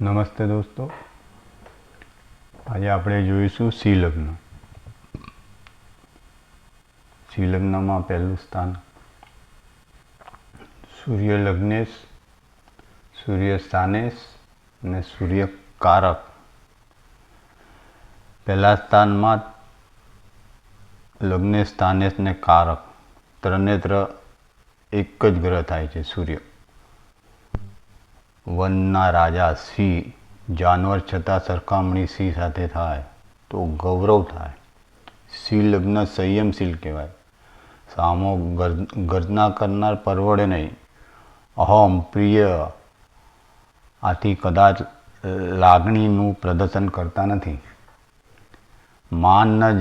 નમસ્તે દોસ્તો. આજે આપણે જોઈશું શ્રીલગ્ન શ્રીલગ્નમાં પહેલું સ્થાન સૂર્ય લગ્નેશ, સૂર્ય સ્થાનેશ અને સૂર્ય કારક. પહેલા સ્થાનમાં લગ્ન સ્થાનેશ ને કારક. ત્રણે ત્ર એક જ ગ્રહ થાય છે, સૂર્ય. વનના રાજા સિંહ જાનવર છતાં સરખામણી સિંહ સાથે થાય તો ગૌરવ થાય. સિંહ લગ્ન સંયમશીલ કહેવાય. સામો ગર- ગર્જના કરનાર પરવડે નહીં. અહમ પ્રિય. આથી કદાચ લાગણીનું પ્રદર્શન કરતા નથી. માન ન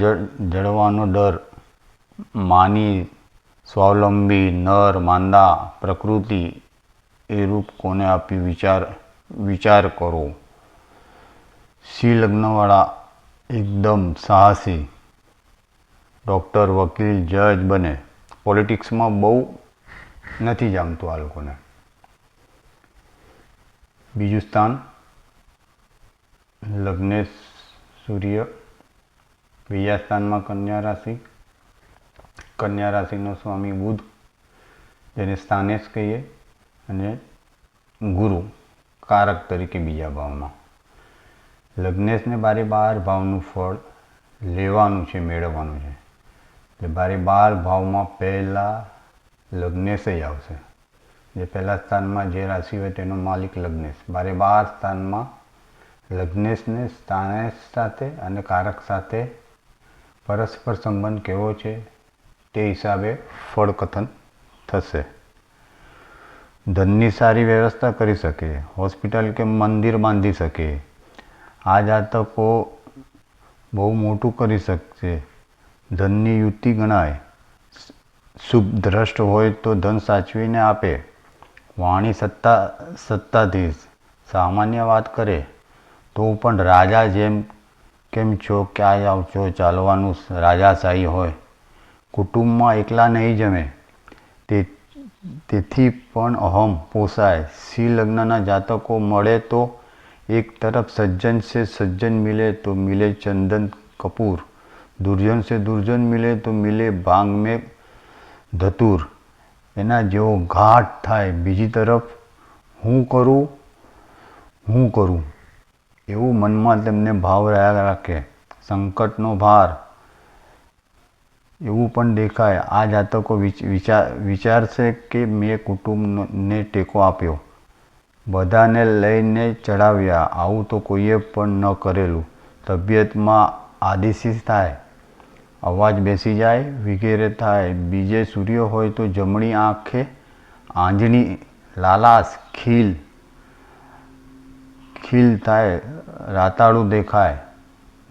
જળવાનો ડર. માની સ્વાવલંબી નર, માંદા, પ્રકૃતિ એ રૂપ કોને આપ્યું વિચાર વિચાર કરો? સિંહ લગ્નવાળા એકદમ સાહસી ડૉક્ટર, વકીલ, જજ બને. પોલિટિક્સમાં બહુ નથી જામતું આ લોકોને. બીજું સ્થાન લગ્નેશ સૂર્ય બીજા સ્થાનમાં કન્યા રાશિ. કન્યા રાશિનો સ્વામી બુધ, જેને સ્થાનેશ કહીએ. અને ગુરુ, કારક તરીકે બીજા ભાવમાં. લગ્નેશને બારે બાર ભાવનું ફળ લેવાનું છે, મેળવવાનું છે. એટલે બારે બાર ભાવમાં પહેલાં લગ્નેશ જ આવશે. જે પહેલાં સ્થાનમાં જે રાશિ હોય તેનો માલિક લગ્નેશ. બારે બાર સ્થાનમાં લગ્નેશને સ્થાનેશ સાથે અને કારક સાથે પરસ્પર સંબંધ કેવો છે, તે હિસાબે ફળકથન થશે. ધનની સારી વ્યવસ્થા કરી શકે, હોસ્પિટલ કે મંદિર બાંધી શકે. આ જાતકો બહુ મોટું કરી શકશે. ધનની યુક્તિ ગણાય. શુભ દ્રષ્ટ હોય તો ધન સાચવીને આપે. વાણી સત્તા, સત્તાધીશ. સામાન્ય વાત કરે. તો પણ રાજા જેમ કેમ છો ક્યાં આવ છો ચાલવાનું રાજાશાહી હોય. કુટુંબમાં એકલા નહીં જમે. તે તેથી પણ અહમ પોસાય સિંહ લગ્નના જાતકો મળે તો એક તરફ સજ્જન से સજ્જન મિલે તો મિલે ચંદન કપૂર દુર્જન से દુર્જન મિલે તો મિલે ભાંગ में ધતુર એના જેવો ઘાટ થાય બીજી તરફ હું કરું હું કરું એવું મનમાં તેમને ભાવ રહ્યા રાખે સંકટનો ભાર એવું પણ દેખાય. આ જાતકો વિચ- વિચાર વિચારશે કે મેં કુટુંબને ટેકો આપ્યો. બધાને લઈને ચડાવ્યા. આવું તો કોઈએ પણ ન કરેલું. તબિયતમાં આદિશીસ થાય. અવાજ બેસી જાય, વગેરે થાય. બીજે સૂર્ય હોય તો જમણી આંખે આંજણી લાલાશ, ખીલ ખીલ થાય. રાતાળું દેખાય.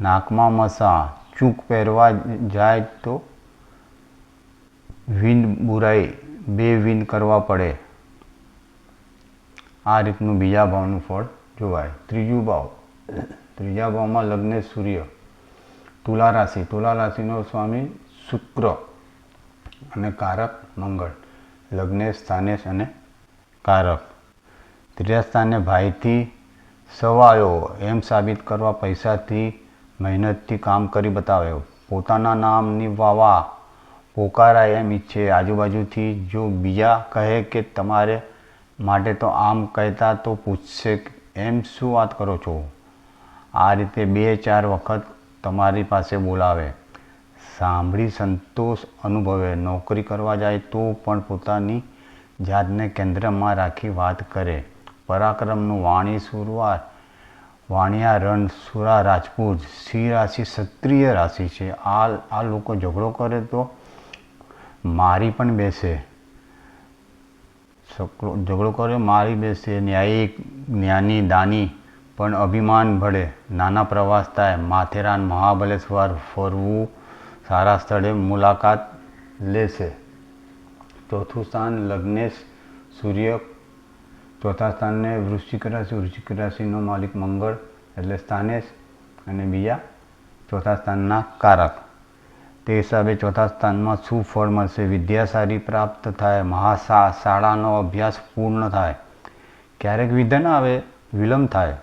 નાકમાં મસા. ચૂક પહેરવા જાય તો વિંદ બુરાઈ, બે વિન કરવા પડે. આ રીતનું બીજા ભાવનું ફળ જોવાય. ત્રીજું ભાવ. ત્રીજા ભાવમાં લગ્ને સૂર્ય. તુલા રાશિ. તુલા રાશિનો સ્વામી શુક્ર અને કારક મંગળ. લગ્નેશ સ્થાનેશ અને કારક. ત્રીજા સ્થાને ભાઈથી સવાયો એમ સાબિત કરવા પૈસાથી મહેનતથી કામ કરી બતાવ્યો પોતાના નામની વાવા પોકારાય એમ ઈચ્છે. આજુબાજુથી જો બીજા કહે કે તમારે માટે તો આમ કહેતા તો પૂછશે એમ શું વાત કરો છો? આ રીતે બે ચાર વખત તમારી પાસે બોલાવે. સાંભળી સંતોષ અનુભવે. નોકરી કરવા જાય તો પણ પોતાની જાતને કેન્દ્રમાં રાખી વાત કરે. પરાક્રમનું વાણી સુરવાર. વાણિયા રણ સુરા રાજપૂત. સિંહ રાશિ ક્ષત્રિય રાશિ છે. આ આ લોકો ઝઘડો કરે તો મારી પણ બેસે. ઝઘડો કર્યો, મારી બેસે. ન્યાયિક જ્ઞાની, દાની પણ અભિમાન ભળે. નાના પ્રવાસ થાય. માથેરાન મહાબલેશ્વર ફરવું સારા સ્થળે મુલાકાત લેશે. ચોથું સ્થાન લગ્નેશ સૂર્ય. ચોથા સ્થાનને વૃશ્ચિક રાશિ. વૃશ્ચિક રાશિનો માલિક મંગળ એટલે સ્થાનેશ. અને બીજા ચોથા સ્થાનના કારક. તે હિસાબે ચોથા સ્થાનમાં શું ફળ મળશે? વિદ્યા સારી પ્રાપ્ત થાય મહાશા શાળાનો અભ્યાસ પૂર્ણ થાય, ક્યારેક વિધન આવે, વિલંબ થાય.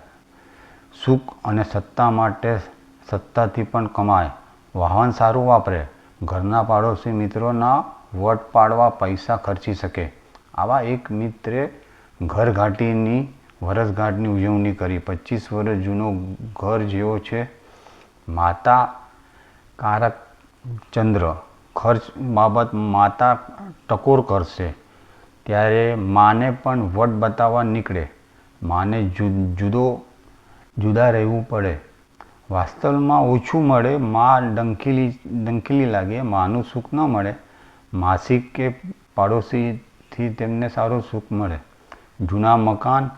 સુખ અને સત્તા માટે સત્તાથી પણ કમાય. વાહન સારું વાપરે. ઘરના પાડોશી મિત્રોના વટ પાડવા પૈસા ખર્ચી શકે. આવા એક મિત્રે ઘરઘાટીની વરસગાંઠની ઉજવણી કરી. પચીસ વર્ષ જૂનો ઘર જેવો છે. માતા કારક ચંદ્ર ખર્ચ બાબત માતા ટકોર કરશે, ત્યારે માને પણ વટ બતાવવા નીકળે. માને જુદો, જુદા રહેવું પડે. વાસ્તવમાં ઓછું મળે, મા ડંખીલી ડંખીલી લાગે, માનું સુખ ન મળે. માસિક કે પાડોશીથી તેમને સારું સુખ મળે. જૂના મકાન,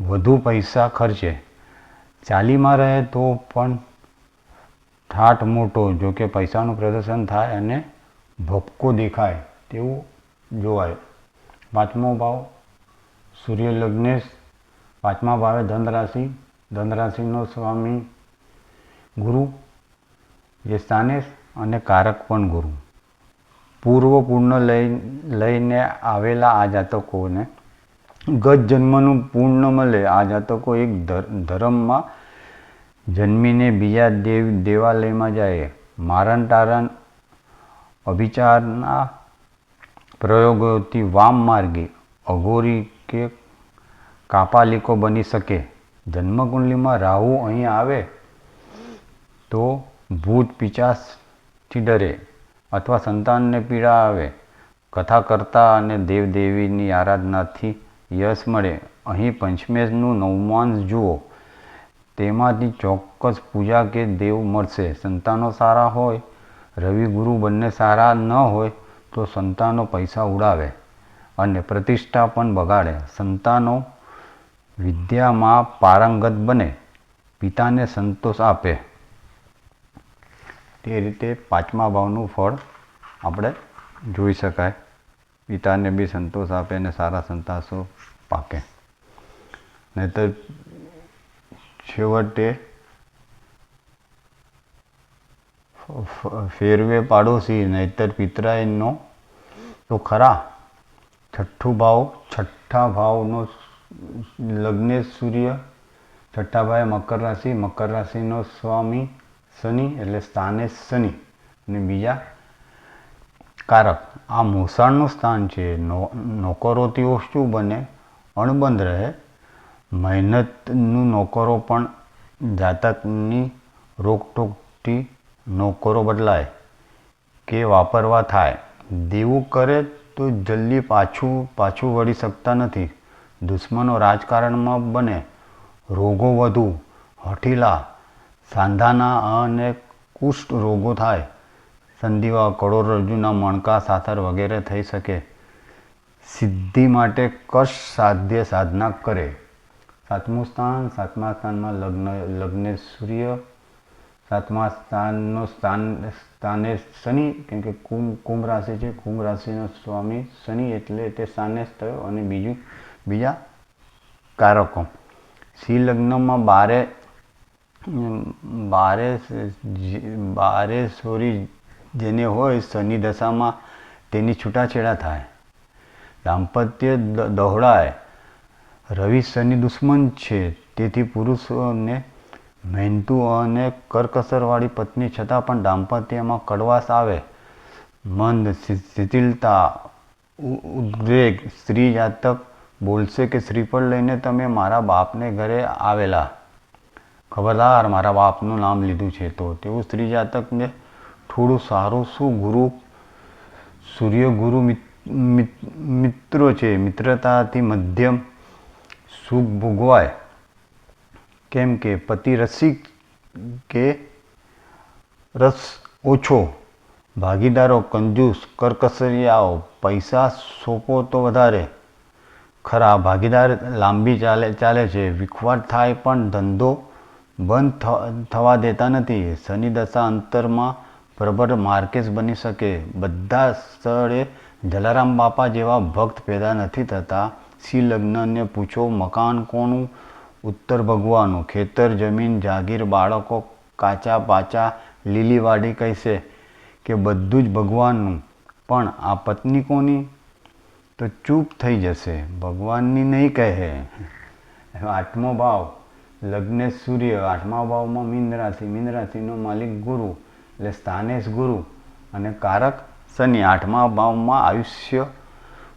વધુ પૈસા ખર્ચે. ચાલીમાં રહે તો પણ ઠાઠ મોટો, જો કે પૈસાનું પ્રદર્શન થાય અને ભપકો દેખાય તેવું જોવાય. પાંચમો ભાવ, સૂર્ય લગ્નેશ. પાંચમા ભાવે ધનરાશિ. ધનરાશિનો ધન રાશિનો સ્વામી ગુરુ જે સ્થાનેશ અને કારક પણ ગુરુ. પૂર્વ પૂર્ણ લઈ, લઈને આવેલા આ જાતકોને ગત જન્મનું પૂર્ણ મળે આ જાતકો એક ધર- ધર્મમાં જન્મીને બીજા દેવ દેવાલયમાં જાય. મારણ તારણ અભિચારના પ્રયોગોથી વામ માર્ગે અઘોરી કે કાપાલિકો બની શકે. જન્મકુંડલીમાં રાહુ અહીં આવે તો ભૂત પિચાસથી ડરે અથવા સંતાનને પીડા આવે. કથા કરતા અને દેવદેવીની આરાધનાથી યશ મળે. અહીં પંચમેશનું નવમાંશ જુઓ. તેમાંથી ચોક્કસ પૂજા કે દેવ મળશે. સંતાનો સારા હોય, રવિ ગુરુ બંને સારા ન હોય, તો સંતાનો પૈસા ઉડાવે અને પ્રતિષ્ઠા પણ બગાડે. સંતાનો વિદ્યામાં પારંગત બને, પિતાને સંતોષ આપે. તે રીતે પાંચમા ભાવનું ફળ આપણે જોઈ શકાય. પિતાને બી સંતોષ આપે અને સારા સંતાસો પાકે. નહીતર છેવટે ફેરવે પાડોશી, નહીતર પિતરાયનો તો ખરા. છઠ્ઠું ભાવ, છઠ્ઠા ભાવનો લગ્નેશ સૂર્ય, છઠ્ઠા ભાવે મકર રાશિ, મકર રાશિનો સ્વામી શનિ એટલે સ્થાને શનિ અને બીજા કારક. આ મોસાળનું સ્થાન છે. નોકરોથી શું બને, અણબંધ રહે મહેનતનું નોકરો પણ જાતકની રોકટોકથી નોકરો બદલાય કે વાપરવા થાય. દેવું કરે તો જલ્દી પાછું પાછું વળી શકતા નથી. દુશ્મનો રાજકારણમાં બને. રોગો વધુ, હઠીલા, સાંધાના અને કુષ્ઠ રોગો થાય. સંધિવા કરોડરજ્જુના મણકા સાથર વગેરે થઈ શકે. સિદ્ધિ માટે કશ સાધ્ય સાધના કરે. સાતમું સ્થાન, સાતમા સ્થાનમાં લગ્ન, લગ્ને સૂર્ય, સાતમા સ્થાનનો સ્થાન, સ્થાને શનિ, કેમ કે કુંભ કુંભ રાશિ છે, કુંભ રાશિનો સ્વામી શનિ એટલે તે સ્થાને થયો અને બીજું, બીજા કારકો. સિંહ લગ્નમાં બારે બારે બારે સોરી જેને હોય શનિ દશામાં તેની છૂટાછેડા થાય. દાંપત્ય દોહડાય રવિ શનિ દુશ્મન છે. તેથી પુરુષોને મહેનતુ અને કરકસરવાળી પત્ની છતાં પણ દાંપત્યમાં કડવાશ આવે. મંદ શિથિલતા ઉદ્વેગ, સ્ત્રી જાતક બોલશે કે શ્રીફળ લઈને તમે મારા બાપને ઘરે આવેલા. ખબરદાર, મારા બાપનું નામ લીધું છે. તો તેવું સ્ત્રી જાતકને થોડું સારું શું ગુરુ સૂર્ય ગુરુ મિત- મિત- મિત્રો છે? મિત્રતાથી મધ્યમ સુખ ભોગવાય કેમ કે પતિ રસિક કે રસ ઓછો, ભાગીદારો કંજૂસ, કરકસરિયાઓ, પૈસા સોંપો તો વધારે. ખરા ભાગીદાર લાંબી ચાલે ચાલે છે વિખવાટ થાય પણ ધંધો બંધ થવા દેતા નથી. શનિ દશા અંતરમાં પ્રબળ માર્કેસ બની શકે. બધા સ્થળે જલારામ બાપા જેવા ભક્ત પેદા નથી થતા. સી લગ્નને પૂછો, મકાન કોનું? ઉત્તર ભગવાનું ખેતર, જમીન, જાગીર, બાળકો, કાચા પાચા, લીલીવાડી કહેશે કે બધું જ ભગવાનનું. પણ આ પત્ની કોની? તો ચૂપ થઈ જશે. ભગવાનની નહીં કહે. આઠમો ભાવ. લગ્નેશ સૂર્ય. આઠમા ભાવમાં મીન રાશિ. મીન રાશિનો માલિક ગુરુ. એટલે સ્થાનેશ ગુરુ અને કારક શનિ. આઠમા ભાવમાં આયુષ્ય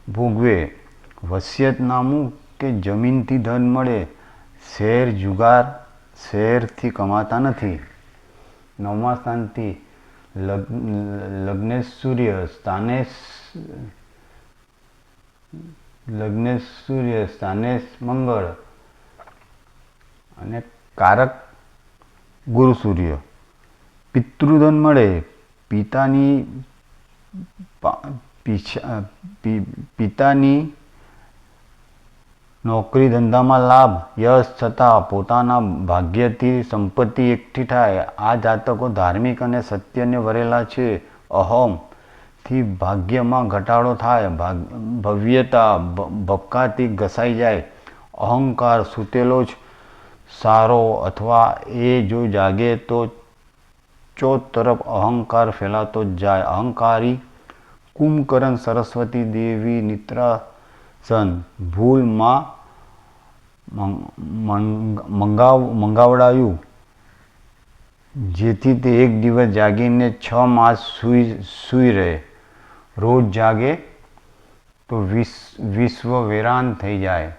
ભોગવે. વસિયતનામું કે જમીનથી ધન મળે, શેર જુગાર શેરથી કમાતા નથી. નવમા સ્થાનથી લગ્ન લગ્નેશ સૂર્ય સ્થાનેશ લગ્નેશ સૂર્ય સ્થાને મંગળ અને કારક ગુરુ સૂર્ય. પિતૃધન મળે, પિતાની પિતાની નોકરી ધંધામાં લાભ, યશ છતાં પોતાના ભાગ્યથી સંપત્તિ એકઠી થાય. આ જાતકો ધાર્મિક અને સત્યને વરેલા છે. અહમથી ભાગ્યમાં ઘટાડો થાય. ભવ્યતા ભપકાથી ઘસાઈ જાય. અહંકાર સૂતેલો જ સારો અથવા એ જો જાગે તો ચોથ તરફ અહંકાર ફેલાતો જ જાય. અહંકારી કુંભકરણ સરસ્વતી દેવી નિત્રાસન ભૂલમાં મંગાવ, મંગાવડાયું. જેથી તે એક દિવસ જાગીને છ માસ સૂઈ સૂઈ રહે. રોજ જાગે તો વિશ વિશ્વ વેરાન થઈ જાય.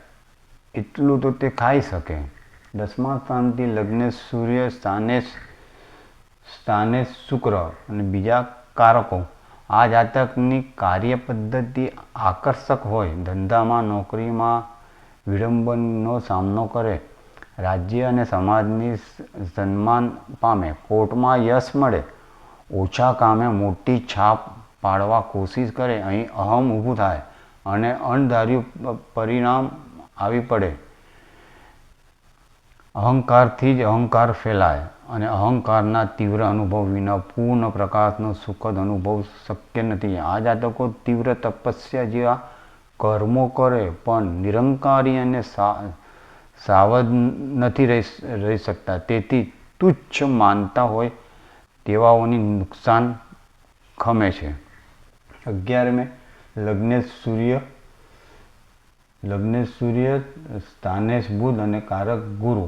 એટલું તો તે ખાઈ શકે. દસમા સ્થાનથી લગ્ન સૂર્ય સ્થાને સ્થાને શુક્ર અને બીજા કારકો. આ જાતકની કાર્ય પદ્ધતિ આકર્ષક હોય. ધંધામાં, નોકરીમાં વિડંબનનો સામનો કરે, રાજ્ય અને સમાજની સન્માન પામે, કોર્ટમાં યશ મળે, ઓછા કામે મોટી છાપ પાડવા કોશિશ કરે, અહીં અહમ ઊભું થાય અને અણધાર્યું પરિણામ આવી પડે. અહંકારથી જ અહંકાર ફેલાય અને અહંકારના તીવ્ર અનુભવ વિના પૂર્ણ પ્રકાશનો સુખદ અનુભવ શક્ય નથી. આ જાતકો તીવ્ર તપસ્યા જેવા કર્મો કરે, પણ નિરંકારી અને સાવધ નથી રહી રહી શકતા. તેથી તુચ્છ માનતા હોય તેવાઓની નુકસાન ખમે છે. અગિયારમે લગ્નેશ સૂર્ય લગ્નેશ સૂર્ય સ્થાનેશ બુધ અને કારક ગુરુ.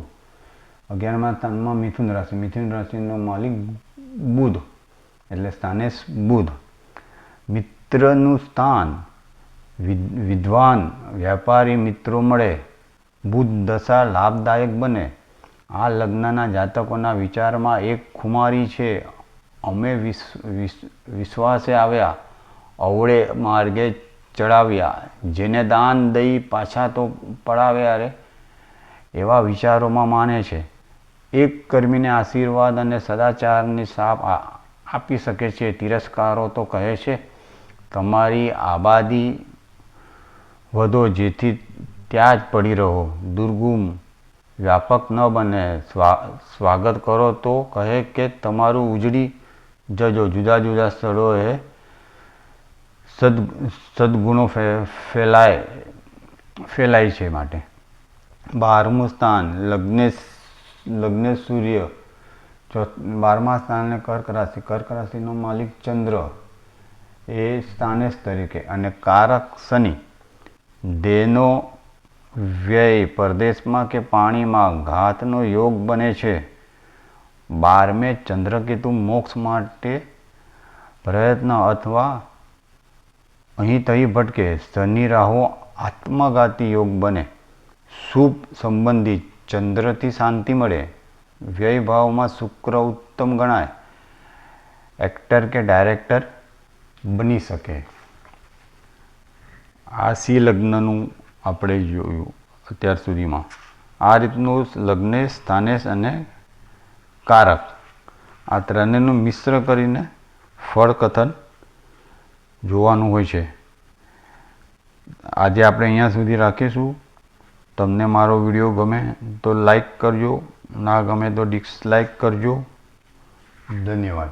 અગિયારમા સ્થાનમાં મિથુન રાશિ. મિથુન રાશિનો માલિક બુધ, એટલે સ્થાનેશ બુધ. મિત્રનું સ્થાન વિદ્વાન, વ્યાપારી મિત્રો મળે બુધ દશા લાભદાયક બને. આ લગ્નના જાતકોના વિચારમાં એક ખુમારી છે. અમે વિસ, વિસ- વિશ્વાસે આવ્યા. અવળે માર્ગે ચડાવ્યા. જેને દાન દઈ પાછા તો પડાવ્યા રે, એવા વિચારોમાં માને છે. એક કર્મીને આશીર્વાદ અને સદાચારની સાપ આપી શકે છે. તિરસ્કારો તો કહે છે. તમારી આબાદી વધો જેથી ત્યાં જ પડી રહો. દુર્ગુમ, વ્યાપક ન બને. સ્વા, સ્વાગત કરો તો કહે કે તમારું ઉજળી જજો. જુદા જુદા સ્થળોએ સદ, સદગુણો ફેલાય ફેલાય છે માટે. બારમું સ્થાન, લગ્નેશ લગ્નેશ સૂર્ય બારમા સ્થાને કર્ક રાશિ. કર્ક રાશિનો માલિક ચંદ્ર એ સ્થાનેશ તરીકે. અને કારક શનિ દેહનો વ્યય પરદેશમાં કે પાણીમાં ઘાતનો યોગ બને છે. બારમે ચંદ્રકેતુ મોક્ષ માટે પ્રયત્ન અથવા અહીં તહી ભટકે શનિ રાહુ આત્મઘાતી યોગ બને. શુભ સંબંધી ચંદ્રથી શાંતિ મળે. વ્યય ભાવમાં શુક્ર ઉત્તમ ગણાય. એક્ટર કે ડાયરેક્ટર બની શકે. આ સી લગ્નનું આપણે જોયું અત્યાર સુધીમાં. આ રીતનું લગ્ને સ્થાનેશ અને કારક. આ ત્રણેયનું મિશ્ર કરીને ફળકથન જોવાનું હોય છે. આજે આપણે અહીંયા સુધી રાખીશું. તમને મારો વીડિયો ગમે તો લાઈક કરજો, ના ગમે તો ડિસલાઈક કરજો. ધન્યવાદ.